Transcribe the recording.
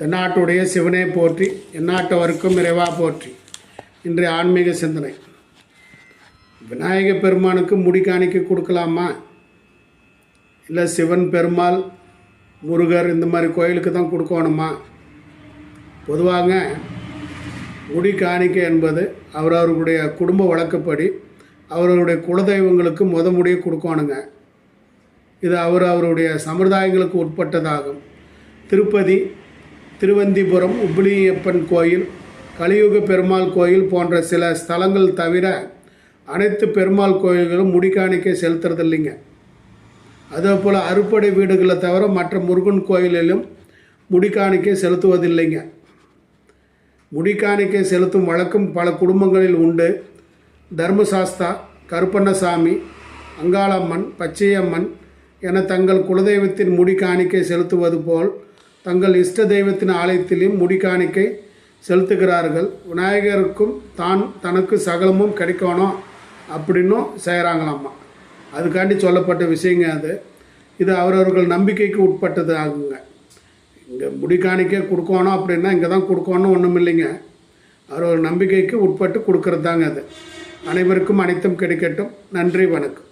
தென்னாட்டுடைய சிவனே போற்றி எந்நாட்டவருக்கும் இறைவா போற்றி. இன்றைய ஆன்மீக சிந்தனை. விநாயக பெருமானுக்கு முடி காணிக்கை கொடுக்கலாமா? இல்லை சிவன் பெருமாள் முருகர் இந்த மாதிரி கோயிலுக்கு தான் கொடுக்கணுமா? பொதுவாக முடி காணிக்கை என்பது அவரவர்களுடைய குடும்ப வழக்கப்படி அவரவருடைய குலதெய்வங்களுக்கு முத முடியை கொடுக்கணுங்க. இது அவர் அவருடைய சம்பிரதாயங்களுக்கு உட்பட்டதாகும். திருப்பதி திருவந்திபுரம் உப்பிலியப்பன் கோயில் கலியுக பெருமாள் கோயில் போன்ற சில ஸ்தலங்கள் தவிர அனைத்து பெருமாள் கோயில்களும் முடிக்காணிக்கை செலுத்துறது இல்லைங்க அதே போல் அறுப்படை வீடுகளை தவிர மற்ற முருகன் கோயிலிலும் முடிக்காணிக்கை செலுத்துவதில்லைங்க. முடிக்காணிக்கை செலுத்தும் வழக்கம் பல குடும்பங்களில் உண்டு. தர்மசாஸ்தா கருப்பண்ணசாமி அங்காளம்மன் பச்சையம்மன் என தங்கள் குலதெய்வத்தின் முடி காணிக்கை செலுத்துவது போல் தங்கள் இஷ்ட தெய்வத்தின் ஆலயத்திலும் முடி காணிக்கை செலுத்துகிறார்கள். விநாயகருக்கும் தான் தனக்கு சகலமும் கிடைக்கணும் அப்படின்னும் செய்கிறாங்களாம்மா அதுக்காண்டி சொல்லப்பட்ட விஷயங்க அது. இது அவரவர்கள் நம்பிக்கைக்கு உட்பட்டது ஆகுங்க. இங்கே முடிக்காணிக்கை கொடுக்கணும் அப்படின்னா இங்கே தான் கொடுக்கணும் ஒன்றும் இல்லைங்க. அவரவர் நம்பிக்கைக்கு உட்பட்டு கொடுக்கறது தாங்க அது. அனைவருக்கும் அனைத்தும் கிடைக்கட்டும். நன்றி வணக்கம்.